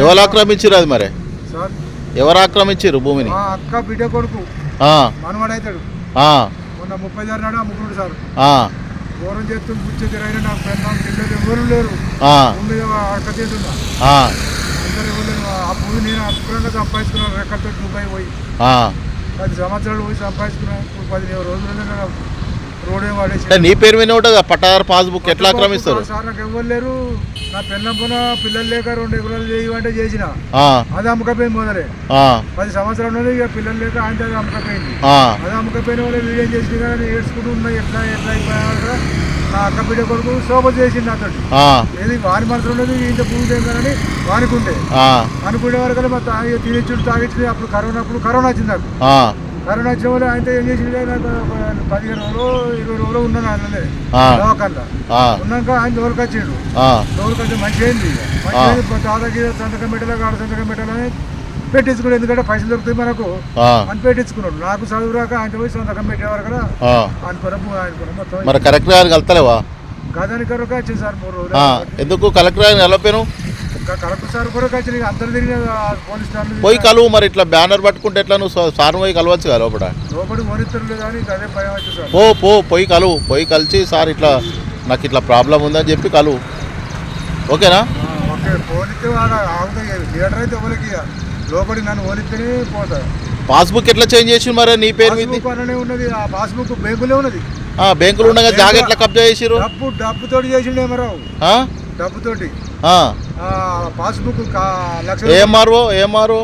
ఎవరు ఆక్రమించారు అది మరి? సార్. ఎవరు ఆక్రమించారు భూమిని? అక్క బిడ్డ కొడుకు మనవాడైతాడు మొన్న ముప్పై జారు నాడు అమ్ముకున్నాడు సార్. ఆ, ఘోరం చేస్తూ గుచ్చి తిరైన నాకు పిల్లలు ఎవరు లేరు. మీద అక్క చేస్తున్నా అందరు ఎవరు లేరు. ఆ భూమి నేను అద్భుతంగా సంపాదించుకున్నాను రెక్కలతో దుబాయ్ పోయి. పది సంవత్సరాలు పోయి సంపాదించుకున్నాను పదిహేను రోజులు వాడేసి నీ పేరు మీద ఉంటుంది పట్టాదారు పాస్బుక్ ఎట్లా ఆక్రమిస్తారు సార్ నాకు ఎవరు లేరు నా పిల్లలు లేక రెండు ఎకరాలు చేయమంటే చేసిన. ఆ, అది అమ్మకపోయింది మొదలే ఆ, పది సంవత్సరాలు ఇక పిల్లలు లేక అది అమ్మకపోయింది. అది అమ్మకపోయిన వాళ్ళు వీడియో చేసి కానీ ఏడ్చుకుంటూ ఉన్నాయి ఎట్లా ఎట్లా అయిపోయాక నా అక్క బిడ్డ కొడుకు శోభ చేసింది అతడు ఏది వారి మనసులో ఉన్నది ఇంత భూమి చేయాలని వానుకుంటే ఆ, అనుకునే వరకు మా తాగి తినేచుడు తాగించుడు అప్పుడు కరోనా అప్పుడు కరోనా వచ్చింది నాకు. కరోనా వచ్చిన వాళ్ళు ఆయనతో ఏం ఒక పదిహేను రోజులు ఇరవై రోజులు ఉన్నాను ఆయనలే. దవాఖానలో. ఉన్నాక ఆయన దోరకు వచ్చిండు. దోరకు వచ్చి మంచి అయింది తాతకి సంతకం పెట్టాలి కాడ సంతకం పెట్టాలని పెట్టించుకున్నాడు. ఎందుకంటే పైసలు దొరుకుతాయి మనకు. అని పెట్టించుకున్నాడు. నాకు చదువు రాక ఆయన పోయి సంతకం పెట్టేవారు కదా. ఆయన కొరకు ఆయన కొరకు మొత్తం మరి కలెక్టర్ గారికి వెళ్తలేవా గదాని కొరకు వచ్చింది సార్ మూడు రోజులు. ఎందుకు కలెక్టర్ గారిని ఇంకా కలెక్టర్ సార్ ఇక అందరు పోలీస్ స్టేషన్ పోయి కలువు మరి ఇట్లా బ్యానర్ పట్టుకుంటే ఎట్లా నువ్వు సార్ పోయి కలవచ్చు కదా లోపల? లోపలి కానీ అదే భయం పో పో పోయి కలువు పోయి కలిసి సార్ ఇట్లా నాకు ఇట్లా ప్రాబ్లం ఉందని చెప్పి కలువు. ఓకేనా? ఓకే థియేటర్ అయితే ఎవరికి ఇక. లోపలి నన్ను పాస్బుక్ ఎట్లా చేంజ్ చేసి మరి నీ పేరు మీద? ఉన్నది. ఆ పాస్బుక్ బ్యాంకులో ఉన్నది. ఆ, బ్యాంకులు ఉండగా జాగా ఎట్లా కబ్జా చేసిరు డబ్బు డబ్బుతోటి చేసిండు ఆ? డబ్బుతోటి. పాస్బుక్ ఏమారో ఏమారో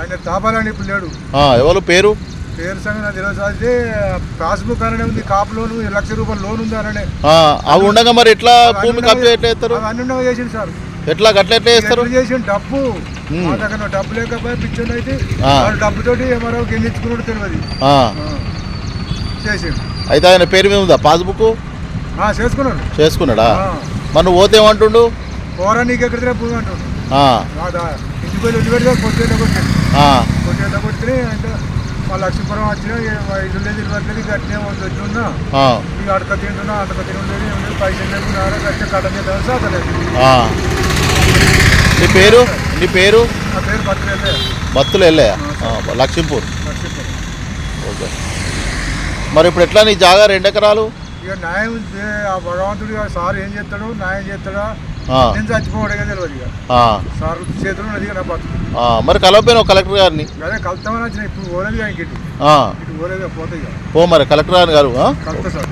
ఆయన తాపాలని ఇప్పుడు లేడు. ఎవరు పేరు? పేరు సంగతి నాకు తెలియదు. అయితే పాస్బుక్ అననే ఉంది కాపు లోను లక్ష రూపాయల లోన్ ఉంది అననే అవి ఉండగా మరి ఎట్లా భూమి కబ్జా ఎట్లా చేస్తారు? ఉన్నవి చేసిండు సార్. ఎట్లా గట్ల ఎట్లా చేస్తారు? చేసిండు? డబ్బు. మా దగ్గర డబ్బు లేకపోయి పిచ్చోని అయితే. వాడు డబ్బుతోటి ఏమరో గెలిచుకున్నాడు తెలియదు. చేసిండు. అయితే ఆయన పేరు మీద ఉందా పాస్బుక్? చేసుకున్నాడు. చేసుకున్నాడా? నువ్వు పోతే ఏమంటుండు? పోరా నీకు ఎక్కడ అంటాడు. పెడితే కొట్టేట కొట్టాడు ఆ, కొట్టేట కొట్టి అంటే మా లక్ష్మీపురం వచ్చిన ఇల్లు లేదు ఇల్లు లేదు గట్టినే వచ్చున్నా ఆ, ఇక అడక తింటున్నా అడక తినలేదు ఏం లేదు పైసలు లేదు నారా కట్టే కట్ట మీద సాధలేదు ఆ. నీ పేరు? నీ పేరు? నా పేరు బత్తులు లక్ష్మీపూర్. లక్ష్మీపురం. ఓకే. మరి ఇప్పుడు ఎట్లా నీ జాగా రెండు ఎకరాలు? ఇక న్యాయం ఆ భగవంతుడు సార్ ఏం చేస్తాడు న్యాయం చేస్తాడా? నేను చచ్చిపోవడమే తెలియదు ఇక. ఆ, సార్ చేతులు ఉన్నది ఇక నా బతుకు. ఆ. మరి కలవపోయినావు కలెక్టర్ గారిని? అదే కలుతామని వచ్చిన ఇప్పుడు పోలేదు ఇటు. ఇటు పోలేదు పోతాయి ఇక. పో మరి కలెక్టర్ గారు గారు? కలుతా సార్.